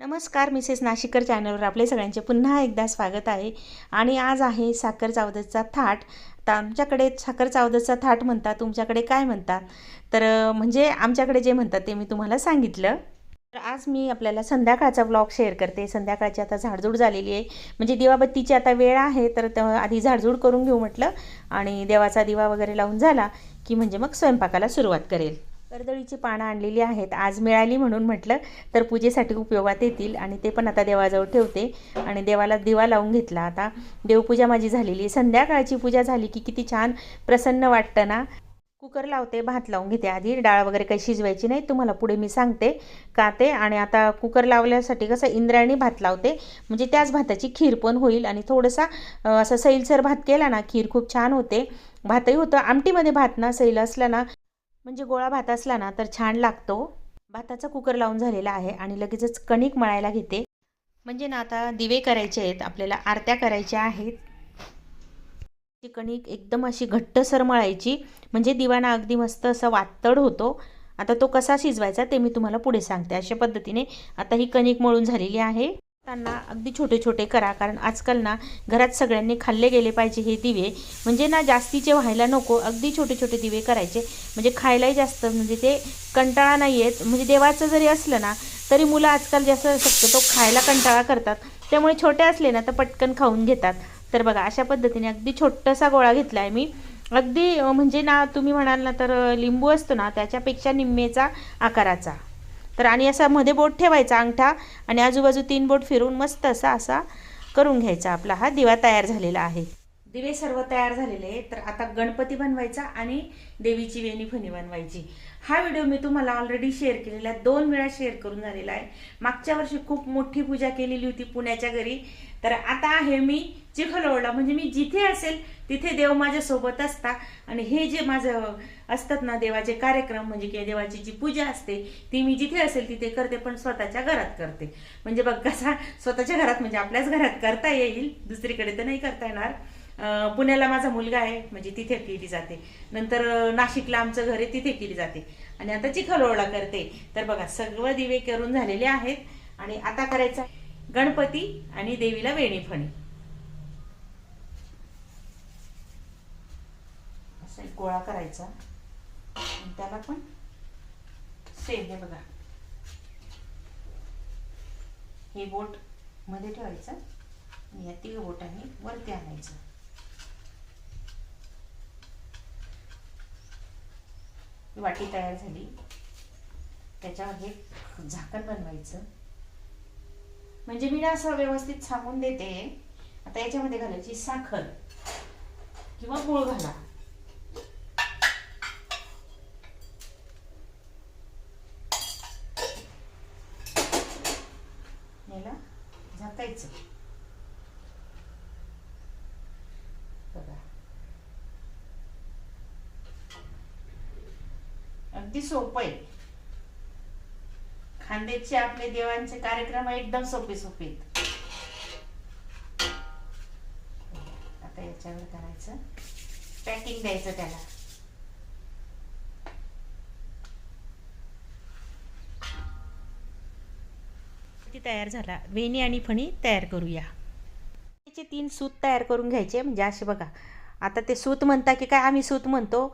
नमस्कार मिसेस नाशिकर चॅनलवर आपले सगळ्यांचे पुन्हा एकदा स्वागत आहे. आणि आज आहे साखर चावदचा थाट. तर आमच्याकडे साखर चावदचा थाट म्हणतात तुमच्याकडे काय म्हणतात तर म्हणजे आमच्याकडे जे म्हणतात ते मी तुम्हाला सांगितलं. तर आज मी आपल्याला संध्याकाळचा ब्लॉग शेअर करते. संध्याकाळची आता झाडझूड झालेली आहे. म्हणजे दिवाबत्तीची आता वेळ आहे तर त- आधी झाडझूड करून घेऊ म्हटलं. आणि देवाचा दिवा वगैरे लावून झाला की म्हणजे मग स्वयंपाकाला सुरुवात करेल. कर्दळीची पानं आणलेली आहेत. आज मिळाली म्हणून म्हटलं तर पूजेसाठी उपयोगात येतील आणि ते पण आता देवाजवळ ठेवते. आणि देवाला दिवा लावून घेतला. आता देवपूजा माझी झालेली संध्याकाळची पूजा झाली की किती छान प्रसन्न वाटतं ना? कुकर लावते भात लावून घेते आधी. डाळ वगैरे काही शिजवायची नाही. तुम्हाला पुढे मी सांगते का ते. आणि आता कुकर लावल्यासाठी कसं इंद्रायणी भात लावते. म्हणजे त्याच भाताची खीर पण होईल. आणि थोडंसा असं सैलसर भात केला ना खीर खूप छान होते. भातही होतं. आमटीमध्ये भात ना सैल असला ना म्हणजे गोळा भात असला ना तर छान लागतो. भाताचा कुकर लावून झालेला आहे आणि लगेचच कणिक मळायला घेते. म्हणजे ना आता दिवे करायचे आहेत आपल्याला आरत्या करायच्या आहेत. ती कणिक एकदम अशी घट्टसर मळायची. म्हणजे दिवाना अगदी मस्त असा वातड होतो. आता तो कसा शिजवायचा ते मी तुम्हाला पुढे सांगते. अशा पद्धतीने आता ही कणिक मळून झालेली आहे. त्यांना अगदी छोटे छोटे करा. कारण आजकाल ना घरात सगळ्यांनी खाल्ले गेले पाहिजे हे दिवे. म्हणजे ना जास्तीचे व्हायला नको अगदी छोटे छोटे दिवे करायचे. म्हणजे खायलाही जास्त म्हणजे ते कंटाळा नाही येत म्हणजे देवाचं जरी असलं ना तरी मुलं आजकाल जास्त शक्यतो खायला कंटाळा करतात. त्यामुळे छोटे असले ना तर पटकन खाऊन घेतात. तर बघा अशा पद्धतीने अगदी छोटासा गोळा घेतला आहे मी. अगदी म्हणजे ना तुम्ही म्हणाल ना तर लिंबू असतो ना त्याच्यापेक्षा निम्मेचा आकाराचा. तर आणि असा मध्ये बोट ठेवायचा अंगठा आणि आजूबाजू तीन बोट फिरून मस्त असा असा करून घ्यायचा आपला हा. दिवा तयार झालेला आहे. दिवे सर्व तयार झालेले तर आता गणपती बनवायचा आणि देवीची वेणी फणी बनवायची. हा व्हिडिओ मी तुम्हाला ऑलरेडी शेअर केलेला आहे. दोन वेळा शेअर करून झालेला आहे. मागच्या वर्षी खूप मोठी पूजा केलेली होती पुण्याच्या घरी. तर आता आहे मी चिखलवडला म्हणजे मी जिथे असेल तिथे देव माझ्या सोबत असता. आणि हे जे माझं असतात ना देवाचे कार्यक्रम म्हणजे किंवा देवाची जी पूजा असते ती मी जिथे असेल तिथे करते पण स्वतःच्या घरात करते. म्हणजे बघ कसा स्वतःच्या घरात म्हणजे आपल्याच घरात करता येईल. दुसरीकडे तर नाही करता येणार. पुण्याला माझा मुलगा आहे म्हणजे तिथे केली जाते. नंतर नाशिकला आमचं घर आहे तिथे केली जाते. आणि आता चिखलवडला करते. तर बघा सर्व दिवे करून झालेले आहेत. आणि आता करायचा गणपती आणि देवीला वेणी फणी असा एक गोळा करायचा. त्याला पण सेम हे बघा. हे बोटमध्ये ठेवायचं. आणि या तिघ बोटाने वरती आणायचं. वाटी तयार झाली. त्याच्यावर हे झाकण बनवायचं. म्हणजे मी ना असं व्यवस्थित सांगून देते. आता याच्यामध्ये घालायची साखर किंवा गुळ घाला याला झाकायचं बघा अगदी सोपं आहे. खांद्याचे आपले देवांचे कार्यक्रम एकदम सोपे सोपे आता याच्यावर करायचं. पॅकिंग द्यायचं त्याला. किती तयार झाला? वेणी आणि फणी तयार करूया. त्याचे तीन सूत तयार करून घ्यायचे म्हणजे असे बघा. आता ते सूत म्हणता की काय आम्ही सूत म्हणतो?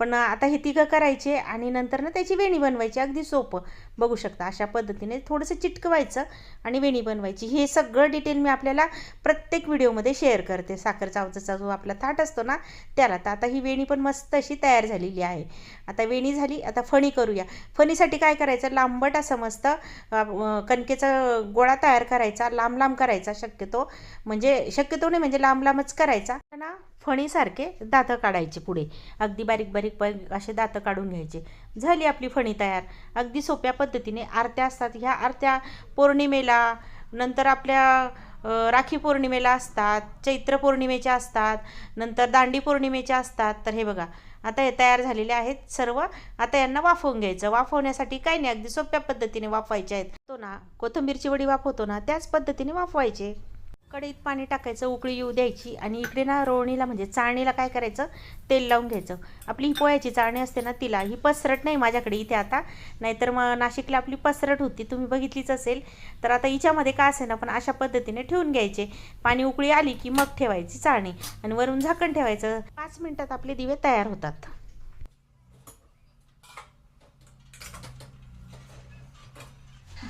पण आता हे तिघं करायचे आणि नंतर ना त्याची वेणी बनवायची. अगदी सोपं. बघू शकता अशा पद्धतीने थोडंसं चिटकवायचं आणि वेणी बनवायची. हे सगळं डिटेल मी आपल्याला प्रत्येक व्हिडिओमध्ये शेअर करते. साखर चावचाचा जो आपला थाट असतो ना त्याला. तर आता ही वेणी पण मस्त अशी तयार झालेली आहे. आता वेणी झाली आता फणी करूया. फणीसाठी काय करायचं? लांबट असं मस्त कणकेचा गोळा तयार करायचा. लांब लांब करायचा शक्यतो. म्हणजे शक्यतो नाही म्हणजे लांब लांबच करायचा. ना फणीसारखे दातं काढायचे पुढे. अगदी बारीक बारीक बारीक असे दातं काढून घ्यायचे. झाली आपली फणी तयार. अगदी सोप्या पद्धतीने आरत्या असतात. ह्या आरत्या पौर्णिमेला नंतर आपल्या राखी पौर्णिमेला असतात चैत्र पौर्णिमेच्या असतात नंतर दांडी पौर्णिमेच्या असतात. तर हे बघा आता हे तयार झालेले आहेत सर्व. आता यांना वाफवून घ्यायचं. वाफवण्यासाठी काही नाही अगदी सोप्या पद्धतीने वाफवायचे आहेत. तो ना कोथिंबीरची वडी वाफवतो ना त्याच पद्धतीने वाफवायचे. कढईत पाणी टाकायचं उकळी येऊ द्यायची आणि इकडे ना रोवणीला म्हणजे चाळणीला काय करायचं? तेल लावून घ्यायचं. आपली ही पोळ्याची चाळणी असते ना तिला ही पसरट नाही माझ्याकडे इथे आता. नाहीतर मग नाशिकला आपली पसरट होती तुम्ही बघितलीच असेल. तर आता हिच्यामध्ये का असे ना पण अशा पद्धतीने ठेवून घ्यायचे. पाणी उकळी आली की मग ठेवायची चाळणी आणि वरून झाकण ठेवायचं. पाच मिनटात आपले दिवे तयार होतात.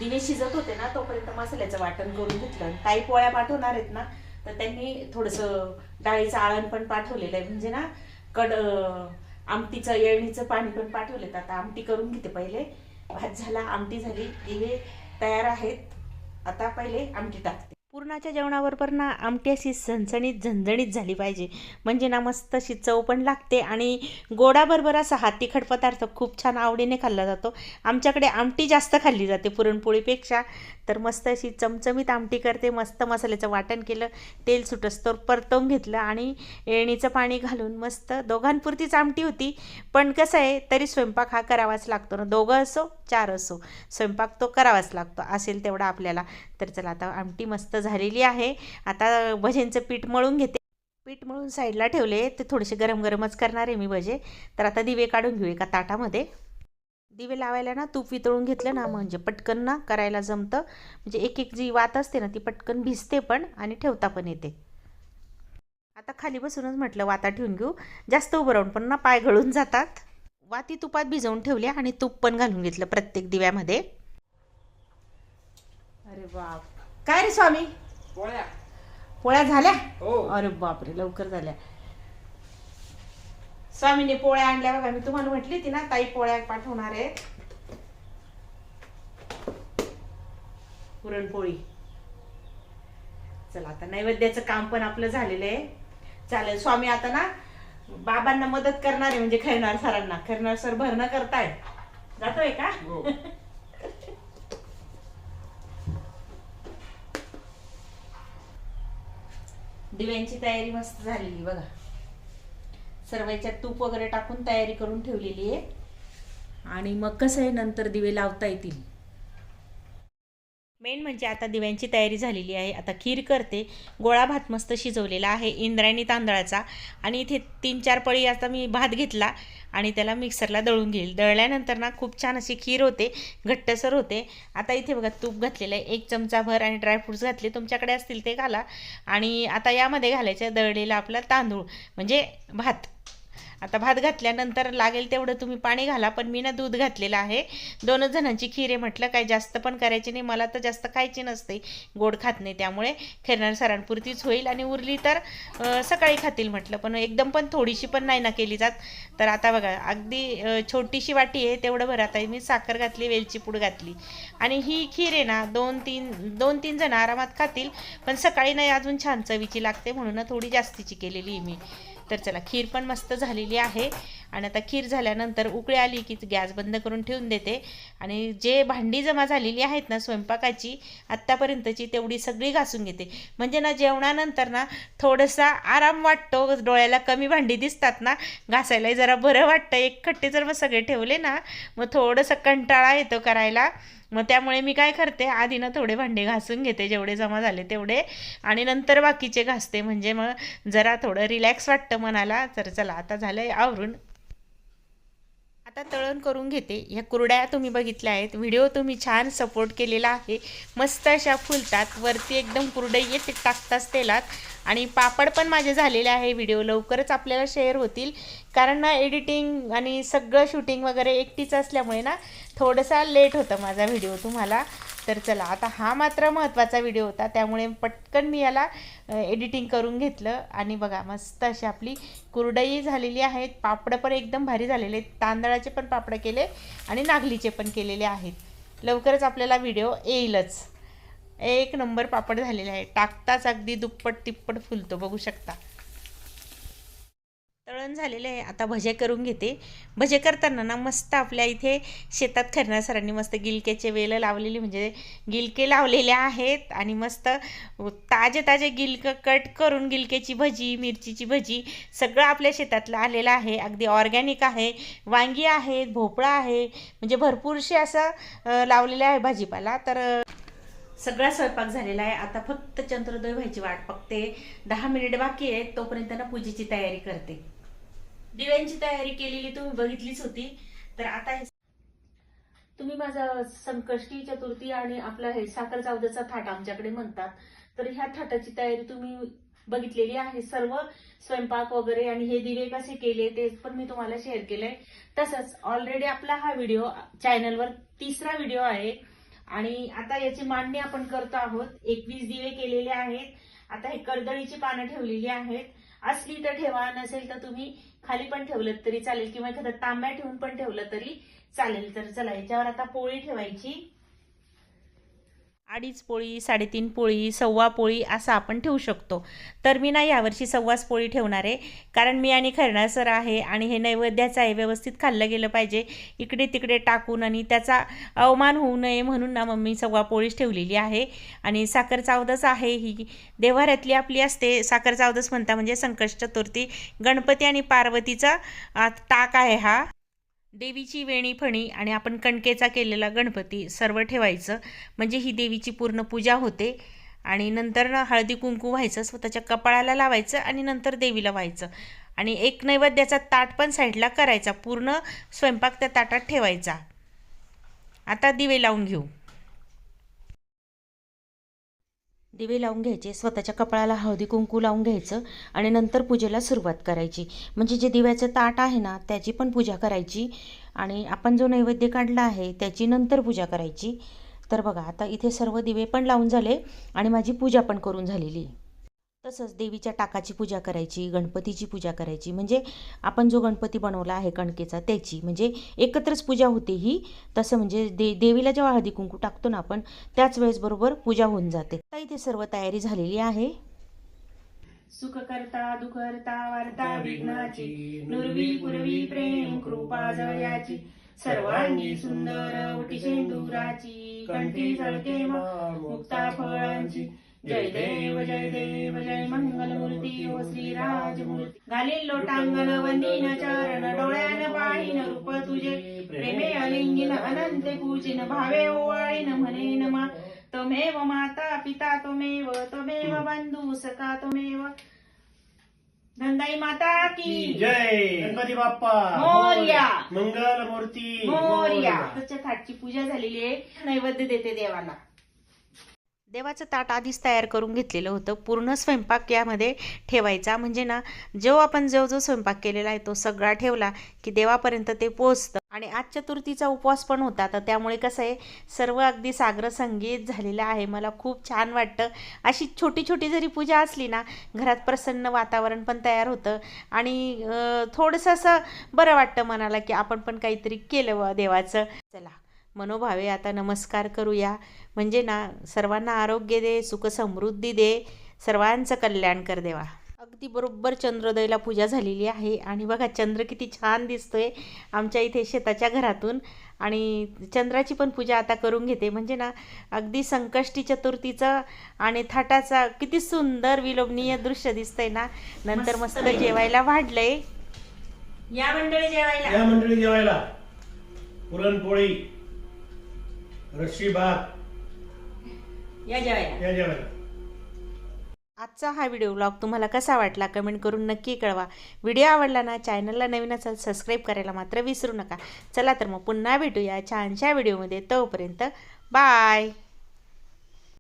दिवे शिजत होते ना तोपर्यंत मसाल्याचं वाटण करून घेतलं. काही पोळ्या पाठवणार आहेत ना तर त्यांनी थोडंसं डाळीचं आळण पण पाठवलेलं आहे. म्हणजे ना कड आमटीचं येळणीचं पाणी पण पाठवलेत. आता आमटी करून घेते पहिले. भात झाला आमटी झाली दिवे तयार आहेत. आता पहिले आमटी टाकते. पूर्णाच्या जेवणाबरोबर ना आमटी अशी झणझणीत झणझणीत झाली पाहिजे. म्हणजे ना मस्त अशी चव पण लागते आणि गोडाबरोबर असा हा तिखट पदार्थ खूप छान आवडीने खाल्ला जातो. आमच्याकडे आमटी जास्त खाल्ली जाते पुरणपोळीपेक्षा. तर मस्त अशी चमचमीत आमटी करते. मस्त मसाल्याचं वाटण केलं. तेल सुटस्तोर परतवून घेतलं आणि येणीचं पाणी घालून मस्त दोघांपुरतीच आमटी होती. पण कसं आहे तरी स्वयंपाक हा करावाच लागतो ना. दोघं असो चार असो स्वयंपाक तो करावाच लागतो. असेल तेवढा आपल्याला. तर चला आता आमटी मस्त झालेली आहे. आता भजेंचं पीठ मळून घेते. पीठ मळून साईडला ठेवले. ते थोडेसे गरम गरमच करणार आहे मी भजे. तर आता दिवे काढून घेऊ एका ताटामध्ये. दिवे लावायला ना तूप वितळून घेतलं ना म्हणजे पटकन ना करायला जमतं. म्हणजे एक एक जी वात असते ना ती पटकन भिजते पण आणि ठेवता पण येते. आता खाली बसूनच म्हटलं वाता ठेवून घेऊ. जास्त उभं राहून पण ना पाय गळून जातात. वाती तुपात भिजवून ठेवल्या आणि तूप पण घालून घेतलं प्रत्येक दिव्यामध्ये. अरे बाप. काय रे स्वामी? पोळ्या. पोळ्या झाल्या? हो. अरे बापरे लवकर झाल्या. स्वामीने पोळ्या आणल्या बघा मी तुम्हाला म्हटली होती ना ताई पोळ्या पाठवणार आहेत. पुरणपोळी. चला आता नैवेद्याचं काम पण आपलं झालेलं आहे. चालेल स्वामी आता ना बाबांना मदत करणार आहे म्हणजे खैरनार सरांना. खैरनार सर भरणं करताय. जातोय का? हो. दिव्यांची तयारी मस्त झालेली बघा. सर्व याच्यात तूप वगैरे टाकून तयारी करून ठेवलेली आहे. आणि मग कसं आहे नंतर दिवे लावता येतील? मेन म्हणजे आता दिव्यांची तयारी झालेली आहे. आता खीर करते. गोळा भात मस्त शिजवलेला आहे. इंद्रायणी तांदळाचा. आणि इथे तीन चार पळी आता मी भात घेतला आणि त्याला मिक्सरला दळून घेईल. दळल्यानंतर ना खूप छान अशी खीर होते. घट्टसर होते. आता इथे बघा तूप घातलेलं आहे. एक चमचाभर आणि ड्रायफ्रुट्स घातले. तुमच्याकडे असतील ते घाला. आणि आता यामध्ये घालायचं दळलेला आपला तांदूळ. म्हणजे भात. आता भात घातल्यानंतर लागेल तेवढं तुम्ही पाणी घाला पण मी ना दूध घातलेलं आहे. दोनच जणांची खीर आहे म्हटलं काय जास्त पण करायची नाही. मला तर जास्त खायची नसते. गोड खात नाही त्यामुळे खेरणार सरांपुरतीच होईल आणि उरली तर सकाळी खातील म्हटलं. पण एकदम पण थोडीशी पण नाही ना केली जात. तर आता बघा अगदी छोटीशी वाटी आहे तेवढं भर. आता मी साखर घातली वेलची पूड घातली. आणि ही खीर आहे ना दोन तीन दोन तीन जण आरामात खातील. पण सकाळी नाही अजून छान चवीची लागते म्हणून ना थोडी जास्तीची केलेली आहे मी. तर चला खीर पण मस्त झालेली आहे. आणि आता खीर झाल्यानंतर उकळी आली की गॅस बंद करून ठेवून देते. आणि जे भांडी जमा झालेली आहेत ना स्वयंपाकाची आत्तापर्यंतची तेवढी सगळी घासून घेते. म्हणजे ना जेवणानंतर ना थोडंसा आराम वाटतो. डोळ्याला कमी भांडी दिसतात ना घासायलाही जरा बरं वाटतं. एक खट्टे जर मग सगळे ठेवले ना मग थोडंसं कंटाळा येतो करायला. मग त्यामुळे मी काय करते आधी ना थोडे भांडे घासून घेते जेवढे जमा झाले तेवढे. आणि नंतर बाकीचे घासते म्हणजे मग जरा थोडं रिलॅक्स वाटतं मनाला. तर चला आता झालं आवरून. आता तळण करून घेते. ह्या कुरड्या तुम्ही बघितल्या आहेत. व्हिडिओ तुम्ही छान सपोर्ट केलेला आहे. मस्त अशा फुलतात. वरती एकदम कुरडई येते टाकताच तेलात. आणि पापड पण माझे झालेले आहे व्हिडिओ. लवकरच आपल्याला शेअर होतील. कारण ना एडिटिंग आणि सगळं शूटिंग वगैरे एकटीच असल्यामुळे ना थोडंसा लेट होतं माझा व्हिडिओ तुम्हाला. तर चला आता हा मात्र महत्त्वाचा व्हिडिओ होता त्यामुळे पटकन मी याला एडिटिंग करून घेतलं. आणि बघा मस्त अशी आपली कुरडई झालेली आहेत. पापडं पण एकदम भारी झालेले आहेत. तांदळाचे पण पापडं केले आणि नागलीचे पण केलेले आहेत. लवकरच आपल्याला व्हिडिओ येईलच. एक नंबर पापड झालेले आहे टाकताच अगदी दुप्पट तिप्पट फुलतो बघू शकता. तळण झालेलं आहे. आता भजे करून घेते. भजे करताना ना मस्त आपल्या इथे शेतात खरणार सरांनी मस्त गिलक्याचे वेलं लावलेली म्हणजे गिलके लावलेले आहेत आणि मस्त ताजे ताजे गिलक कट करून गिलक्याची भजी मिरचीची भजी सगळं आपल्या शेतातलं आलेलं आहे. अगदी ऑर्गॅनिक आहे वांगी आहेत भोपळा आहे म्हणजे भरपूरसे असं लावलेलं आहे भाजीपाला. तर सगळा स्वयंपाक झालेला आहे. आता फक्त चंद्रोदय व्हायची वाट बघते. दहा मिनिट बाकी आहे तोपर्यंत ना पूजेची तयारी करते. दिव्यांची तयारी केलेली तुम्ही बघितलीच होती. तर आता हे तुम्ही माझा संकष्टी चतुर्थी आणि आपला हे साखर चावदाचा थाट आमच्याकडे म्हणतात. तर ह्या थाटाची तयारी तुम्ही बघितलेली आहे. सर्व स्वयंपाक वगैरे आणि हे दिवे कसे केले ते पण मी तुम्हाला शेअर केलंय. तसंच ऑलरेडी आपला हा व्हिडिओ चॅनलवर तिसरा व्हिडिओ आहे. आणि आता याची मांडणी आपण करतो आहोत. एकवीस दिवे केलेले आहेत. आता हे कर्दळीची पानं ठेवलेली आहेत. असली तर ठेवा नसेल तर तुम्ही खाली पण ठेवलं तरी चालेल किंवा एखादा तांब्या ठेवून पण ठेवलं तरी चालेल. तर चला याच्यावर आता पोळी ठेवायची. अडीच पोळी साडेतीन पोळी सव्वा पोळी असं आपण ठेवू शकतो. तर मी ना यावर्षी सव्वाच पोळी ठेवणार आहे. कारण मी आणि खरणार सर आहे आणि हे नैवेद्याचं आहे व्यवस्थित खाल्लं गेलं पाहिजे. इकडे तिकडे टाकून आणि त्याचा अवमान होऊ नये म्हणून ना मम्मी सव्वा पोळीच ठेवलेली आहे. आणि साखर चावदस आहे ही. देवाऱ्यातली आपली असते. साखर चावदस म्हणता म्हणजे संकष्ट चतुर्थी गणपती आणि पार्वतीचा ताक टाक आहे हा. देवीची वेणी फणी आणि आपण कणकेचा केलेला गणपती सर्व ठेवायचं. म्हणजे ही देवीची पूर्ण पूजा होते. आणि नंतर ना हळदी कुंकू व्हायचं स्वतःच्या कपाळाला लावायचं आणि नंतर देवीला व्हायचं. आणि एक नैवेद्याचा ताट पण साईडला करायचा. पूर्ण स्वयंपाक त्या ताटात ठेवायचा. आता दिवे लावून घेऊ. दिवे लावून घ्यायचे स्वतःच्या कपाळाला हळदी कुंकू लावून घ्यायचं आणि नंतर पूजेला सुरुवात करायची म्हणजे जे दिव्याचं ताट आहे ना त्याची पण पूजा करायची आणि आपण जो नैवेद्य काढला आहे त्याची नंतर पूजा करायची तर बघा आता इथे सर्व दिवे पण लावून झाले आणि माझी पूजा पण करून झालेली आहे. तसंच देवीच्या टाकाची पूजा करायची गणपतीची पूजा करायची. म्हणजे आपण जो गणपती बनवला आहे कणकेचा त्याची. म्हणजे एकत्रच पूजा होते ही. तसं म्हणजे दे देवीला जेव्हा हळदी कुंकू टाकतो ना आपण त्याच वेळेस बरोबर पूजा होऊन जाते. आता इथे सर्व तयारी झालेली आहे. सुख करता दुखरता वार्ता विघ्नाची नुरवी पुरवी प्रेम कृपा जयाची सर्वांगी सुंदर उटी शेंदुराची कंठी मुक्ता फळांची. जय देव जय देव. घालील लोटांगण वंदीन चरण डोळ्यान पाहिन रूप तुझे. प्रेमे अलिंगिन अनंत पूजिन भावे ओवाळीन म्हणे नमा त्वमेव माता पिता त्वमेव त्वमेव बंधू सखा त्वमेव नंदाई माता की जय. गणपती बाप्पा. मोरया. मंगल मूर्ती मोरया. त्याच्या थाटची पूजा झालेली आहे. नैवेद्य देते देवाला. देवाचं ताट आधीच तयार करून घेतलेलं होतं. पूर्ण स्वयंपाक यामध्ये ठेवायचा. म्हणजे ना जो आपण जो जो स्वयंपाक केलेला आहे तो सगळा ठेवला की देवापर्यंत ते पोचतं आणि आज चतुर्थीचा उपवास पण होता. तर त्यामुळे कसं आहे सर्व अगदी साग्र संगीत झालेलं आहे. मला खूप छान वाटतं. अशी छोटी छोटी जरी पूजा असली ना घरात प्रसन्न वातावरण पण तयार होतं. आणि थोडंसं असं बरं वाटतं मनाला की आपण पण काहीतरी केलं देवाचं. चला. मनोभावे आता नमस्कार करूया. म्हणजे ना सर्वांना आरोग्य दे सुख समृद्धी दे सर्वांचं कल्याण कर देवा. अगदी बरोबर चंद्रोदयला पूजा झालेली आहे आणि बघा चंद्र किती छान दिसतोय आमच्या इथे शेताच्या घरातून. आणि चंद्राची पण पूजा आता करून घेते. म्हणजे ना अगदी संकष्टी चतुर्थीचं आणि थाटाचा किती सुंदर विलोभनीय दृश्य दिसतंय ना. नंतर मस्त जेवायला वाढलंय. या मंडळी जेवायला. या मंडळी जेवायला. पुरणपोळी. रशी भात या जेवायला. या जेवायला. आजचा हा व्हिडिओ ब्लॉग तुम्हाला कसा वाटला कमेंट करून नक्की कळवा. व्हिडिओ आवडला ना चॅनलला नवीन असाल सबस्क्राईब करायला मात्र विसरू नका. चला तर मग पुन्हा भेटूया छानशा व्हिडिओमध्ये तोपर्यंत बाय.